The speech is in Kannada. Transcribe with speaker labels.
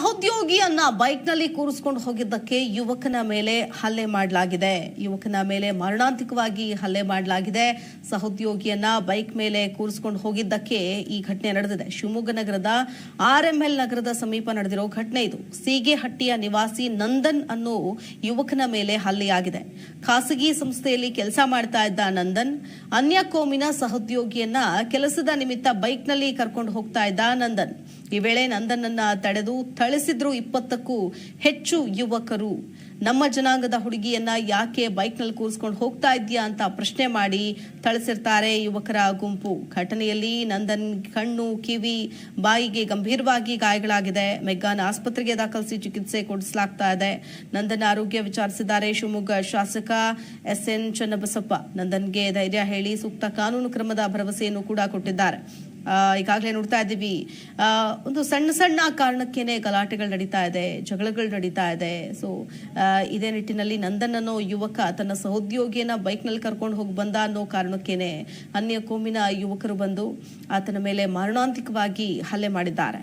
Speaker 1: ಸಹೋದ್ಯೋಗಿಯನ್ನ ಬೈಕ್ನಲ್ಲಿ ಕೂರಿಸಿಕೊಂಡು ಹೋಗಿದ್ದಕ್ಕೆ ಯುವಕನ ಮೇಲೆ ಹಲ್ಲೆ ಮಾಡಲಾಗಿದೆ. ಯುವಕನ ಮೇಲೆ ಮರಣಾಂತಿಕವಾಗಿ ಹಲ್ಲೆ ಮಾಡಲಾಗಿದೆ. ಸಹೋದ್ಯೋಗಿಯನ್ನ ಬೈಕ್ ಮೇಲೆ ಕೂರಿಸಿಕೊಂಡು ಹೋಗಿದ್ದಕ್ಕೆ ಈ ಘಟನೆ ನಡೆದಿದೆ. ಶಿವಮೊಗ್ಗ ನಗರದ ಆರ್ಎಂಎಲ್ ನಗರದ ಸಮೀಪ ನಡೆದಿರೋ ಘಟನೆ ಇದು. ಸೀಗೆಹಟ್ಟಿಯ ನಿವಾಸಿ ನಂದನ್ ಅನ್ನೋ ಯುವಕನ ಮೇಲೆ ಹಲ್ಲೆಯಾಗಿದೆ. ಖಾಸಗಿ ಸಂಸ್ಥೆಯಲ್ಲಿ ಕೆಲಸ ಮಾಡ್ತಾ ಇದ್ದ ನಂದನ್ ಅನ್ಯ ಕೋಮಿನ ಸಹೋದ್ಯೋಗಿಯನ್ನ ಕೆಲಸದ ನಿಮಿತ್ತ ಬೈಕ್ನಲ್ಲಿ ಕರ್ಕೊಂಡು ಹೋಗ್ತಾ ಇದ್ದ ನಂದನ್. ಈ ವೇಳೆ ನಂದನನ್ನ ತಡೆದು ಥಳಿಸಿದ್ರು ಇಪ್ಪತ್ತಕ್ಕೂ ಹೆಚ್ಚು ಯುವಕರು. ನಮ್ಮ ಜನಾಂಗದ ಹುಡುಗಿಯನ್ನ ಯಾಕೆ ಬೈಕ್ನಲ್ಲಿ ಕೂರಿಸ್ಕೊಂಡು ಹೋಗ್ತಾ ಇದೆಯಾ ಅಂತ ಪ್ರಶ್ನೆ ಮಾಡಿ ಥಳಿಸಿರ್ತಾರೆ ಯುವಕರ ಗುಂಪು. ಘಟನೆಯಲ್ಲಿ ನಂದನ್ ಕಣ್ಣು, ಕಿವಿ, ಬಾಯಿಗೆ ಗಂಭೀರವಾಗಿ ಗಾಯಗಳಾಗಿದೆ. ಮೆಗ್ಗಾನ್ ಆಸ್ಪತ್ರೆಗೆ ದಾಖಲಿಸಿ ಚಿಕಿತ್ಸೆ ಕೊಡಿಸಲಾಗ್ತಾ ಇದೆ. ನಂದನ್ ಆರೋಗ್ಯ ವಿಚಾರಿಸಿದ್ದಾರೆ ಶಿವಮೊಗ್ಗ ಶಾಸಕ ಎಸ್ ಎನ್ ಚನ್ನಬಸಪ್ಪ. ನಂದನ್ಗೆ ಧೈರ್ಯ ಹೇಳಿ ಸೂಕ್ತ ಕಾನೂನು ಕ್ರಮದ ಭರವಸೆಯನ್ನು ಕೂಡ ಕೊಟ್ಟಿದ್ದಾರೆ. ಈಗಾಗಲೇ ನೋಡ್ತಾ ಇದ್ದೀವಿ. ಒಂದು ಸಣ್ಣ ಸಣ್ಣ ಕಾರಣಕ್ಕೇನೆ ಗಲಾಟೆಗಳು ನಡೀತಾ ಇದೆ, ಜಗಳಗಳು ನಡೀತಾ ಇದೆ. ಸೊ ಇದೇ ನಿಟ್ಟಿನಲ್ಲಿ ನಂದನ್ ಅನ್ನೋ ಯುವಕ ತನ್ನ ಸಹೋದ್ಯೋಗಿಯನ್ನ ಬೈಕ್ನಲ್ಲಿ ಕರ್ಕೊಂಡು ಹೋಗಿ ಬಂದ ಅನ್ನೋ ಕಾರಣಕ್ಕೇನೆ ಅನ್ಯ ಕೋಮಿನ ಯುವಕರು ಬಂದು ಆತನ ಮೇಲೆ ಮಾರಣಾಂತಿಕವಾಗಿ ಹಲ್ಲೆ ಮಾಡಿದ್ದಾರೆ.